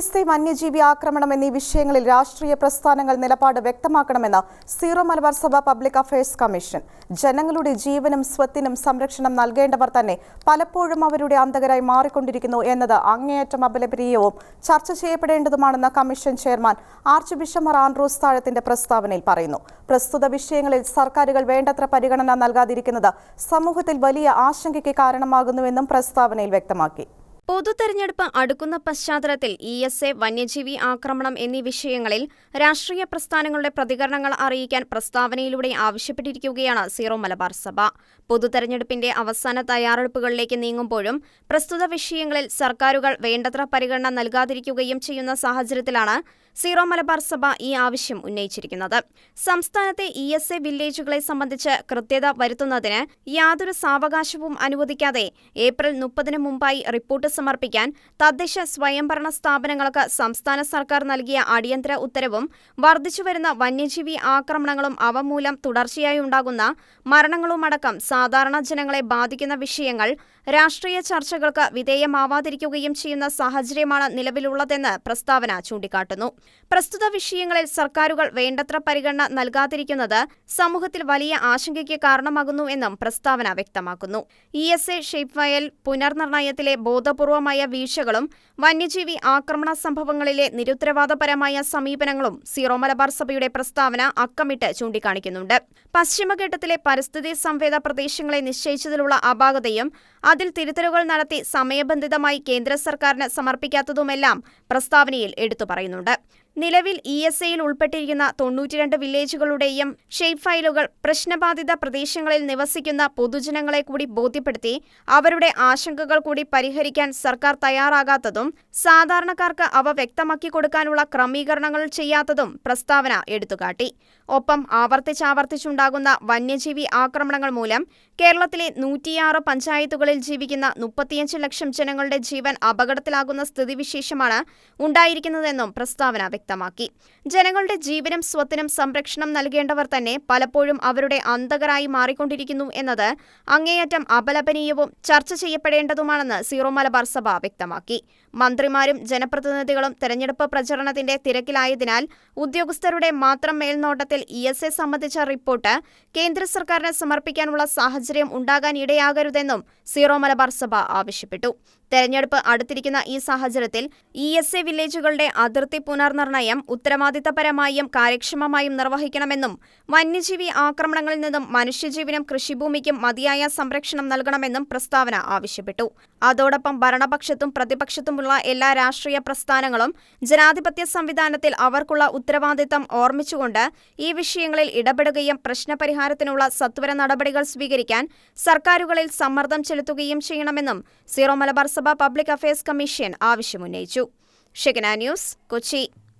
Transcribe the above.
I വന്യജീവി ആക്രമണം എന്നീ വിഷയങ്ങളിൽ രാഷ്ട്രീയ പ്രസ്ഥാനങ്ങൾ നിലപാട് വ്യക്തമാക്കണമെന്ന് സീറോ മലബാർ സഭ പബ്ലിക് അഫയേഴ്സ് കമ്മീഷൻ. ജനങ്ങളുടെ ജീവനും സ്വത്തിനും സംരക്ഷണം നൽകേണ്ടവർ തന്നെ പലപ്പോഴും അവരുടെ അന്തകരായി മാറിക്കൊണ്ടിരിക്കുന്നു എന്നത് അങ്ങേയറ്റം അപലപനീയവും ചർച്ച ചെയ്യപ്പെടേണ്ടതുമാണെന്ന് commission chairman archbishop Andrews താഴത്തിന്റെ പ്രസ്താവനയിൽ പറയുന്നു. പ്രസ്തുത വിഷയങ്ങളിൽ സർക്കാരുകൾ വേണ്ടത്ര പരിഗണന നൽകാതിരിക്കുന്നത് സമൂഹത്തിൽ വലിയ ആശങ്കയ്ക്ക് കാരണമാകുന്നുവെന്നും പ്രസ്താവനയിൽ വ്യക്തമാക്കി. പൊതുതെരഞ്ഞെടുപ്പ് അടുക്കുന്ന പശ്ചാത്തലത്തിൽ ഇ എസ് എ വന്യജീവി ആക്രമണം എന്നീ വിഷയങ്ങളിൽ രാഷ്ട്രീയ പ്രസ്ഥാനങ്ങളുടെ പ്രതികരണങ്ങൾ അറിയിക്കാൻ പ്രസ്താവനയിലൂടെ ആവശ്യപ്പെട്ടിരിക്കുകയാണ് സീറോ മലബാർ സഭ. പൊതുതെരഞ്ഞെടുപ്പിന്റെ അവസാന തയ്യാറെടുപ്പുകളിലേക്ക് നീങ്ങുമ്പോഴും പ്രസ്തുത വിഷയങ്ങളിൽ സർക്കാരുകൾ വേണ്ടത്ര പരിഗണന നൽകാതിരിക്കുകയും ചെയ്യുന്ന സാഹചര്യത്തിലാണ് സീറോ മലബാർ സഭ ഈ ആവശ്യം ഉന്നയിച്ചിരിക്കുന്നത്. സംസ്ഥാനത്തെ ഇ എസ് എ വില്ലേജുകളെ സംബന്ധിച്ച് കൃത്യത വരുത്തുന്നതിന് യാതൊരു സാവകാശവും അനുവദിക്കാതെ ഏപ്രിൽ മുപ്പതിന് മുമ്പായി റിപ്പോർട്ട് സമർപ്പിക്കാൻ തദ്ദേശ സ്വയംഭരണ സ്ഥാപനങ്ങൾക്ക് സംസ്ഥാന സർക്കാർ നൽകിയ അടിയന്തര ഉത്തരവും വർദ്ധിച്ചുവരുന്ന വന്യജീവി ആക്രമണങ്ങളും അവമൂലം തുടർച്ചയായി ഉണ്ടാകുന്ന മരണങ്ങളുമടക്കം സാധാരണ ജനങ്ങളെ ബാധിക്കുന്ന വിഷയങ്ങൾ രാഷ്ട്രീയ ചർച്ചകൾക്ക് വിധേയമാവാതിരിക്കുകയും ചെയ്യുന്ന സാഹചര്യമാണ് നിലവിലുള്ളതെന്ന് പ്രസ്താവന ചൂണ്ടിക്കാട്ടുന്നു. പ്രസ്തുത വിഷയങ്ങളിൽ സർക്കാരുകൾ വേണ്ടത്ര പരിഗണന നൽകാതിരിക്കുന്നത് സമൂഹത്തിൽ വലിയ ആശങ്കയ്ക്ക് കാരണമാകുന്നു എന്നും പ്രസ്താവന വ്യക്തമാക്കുന്നു. E S A shape file പുനർനിർണയത്തിലെ ബോധപൂർവമായ വീഴ്ചകളും വന്യജീവി ആക്രമണ സംഭവങ്ങളിലെ നിരുത്തരവാദപരമായ സമീപനങ്ങളും സീറോ മലബാർ സഭയുടെ പ്രസ്താവന അക്കമിട്ട് ചൂണ്ടിക്കാണിക്കുന്നുണ്ട്. പശ്ചിമഘട്ടത്തിലെ പരിസ്ഥിതി സംവേദ പ്രദേശങ്ങളെ നിശ്ചയിച്ചതിലുള്ള അപാകതയും അതിൽ തിരുത്തലുകൾ നടത്തി സമയബന്ധിതമായി കേന്ദ്ര സർക്കാരിന് സമർപ്പിക്കാത്തതുമെല്ലാം പ്രസ്താവനയിൽ എടുത്തു പറയുന്നുണ്ട്. നിലവിൽ ഇ എസ് എയിൽ ഉൾപ്പെട്ടിരിക്കുന്ന തൊണ്ണൂറ്റിരണ്ട് വില്ലേജുകളുടെയും ഷേപ്പ് ഫയലുകൾ പ്രശ്നബാധിത പ്രദേശങ്ങളിൽ നിവസിക്കുന്ന പൊതുജനങ്ങളെ കൂടി ബോധ്യപ്പെടുത്തി അവരുടെ ആശങ്കകൾ കൂടി പരിഹരിക്കാൻ സർക്കാർ തയ്യാറാകാത്തതും സാധാരണക്കാർക്ക് അവ വ്യക്തമാക്കി കൊടുക്കാനുള്ള ക്രമീകരണങ്ങൾ ചെയ്യാത്തതും പ്രസ്താവന എടുത്തുകാട്ടി. ഒപ്പം ആവർത്തിച്ചാവർത്തിച്ചുണ്ടാകുന്ന വന്യജീവി ആക്രമണങ്ങൾ മൂലം കേരളത്തിലെ നൂറ്റിയാറ് പഞ്ചായത്തുകളിൽ ജീവിക്കുന്ന മുപ്പത്തിയഞ്ച് ലക്ഷം ജനങ്ങളുടെ ജീവൻ അപകടത്തിലാകുന്ന സ്ഥിതിവിശേഷമാണ് ഉണ്ടായിരിക്കുന്നതെന്നും പ്രസ്താവന വ്യക്തമാക്കി. ജനങ്ങളുടെ ജീവനും സ്വത്തിനും സംരക്ഷണം നൽകേണ്ടവർ തന്നെ പലപ്പോഴും അവരുടെ അന്തകരായി മാറിക്കൊണ്ടിരിക്കുന്നു എന്നത് അങ്ങേയറ്റം അപലപനീയവും ചർച്ച ചെയ്യപ്പെടേണ്ടതുമാണെന്ന് സീറോ മലബാർ സഭ വ്യക്തമാക്കി. മന്ത്രിമാരും ജനപ്രതിനിധികളും തെരഞ്ഞെടുപ്പ് പ്രചരണത്തിന്റെ തിരക്കിലായതിനാൽ ഉദ്യോഗസ്ഥരുടെ മാത്രം മേൽനോട്ടത്തിൽ ഇ എസ് എ സംബന്ധിച്ച റിപ്പോർട്ട് കേന്ദ്ര സർക്കാരിന് സമർപ്പിക്കാനുള്ള സാഹചര്യം ഉണ്ടാകാൻ ഇടയാകരുതെന്നും സീറോ മലബാർ സഭ ആവശ്യപ്പെട്ടു. തെരഞ്ഞെടുപ്പ് അടുത്തിരിക്കുന്ന ഈ സാഹചര്യത്തിൽ ഇ എസ് എ വില്ലേജുകളുടെ അതിർത്തി പുനർനിർണയം ഉത്തരവാദിത്തപരമായും കാര്യക്ഷമമായും നിർവഹിക്കണമെന്നും വന്യജീവി ആക്രമണങ്ങളിൽ നിന്നും മനുഷ്യജീവനും കൃഷിഭൂമിക്കും മതിയായ സംരക്ഷണം നൽകണമെന്നും പ്രസ്താവന ആവശ്യപ്പെട്ടു. അതോടൊപ്പം ഭരണപക്ഷത്തും പ്രതിപക്ഷത്തുമുള്ള എല്ലാ രാഷ്ട്രീയ പ്രസ്ഥാനങ്ങളും ജനാധിപത്യ സംവിധാനത്തിൽ അവർക്കുള്ള ഉത്തരവാദിത്തം ഓർമ്മിച്ചുകൊണ്ട് ഈ വിഷയങ്ങളിൽ ഇടപെടുകയും പ്രശ്നപരിഹാരത്തിനുള്ള സത്വര നടപടികൾ സ്വീകരിക്കാൻ സർക്കാരുകളിൽ സമ്മർദ്ദം ചെലുത്തുകയും ചെയ്യണമെന്നും സീറോ മലബാർ സഭ പബ്ലിക് അഫയേഴ്സ് കമ്മീഷൻ ആവശ്യമുന്നയിച്ചു. ഷെഗന ന്യൂസ് കൊച്ചി.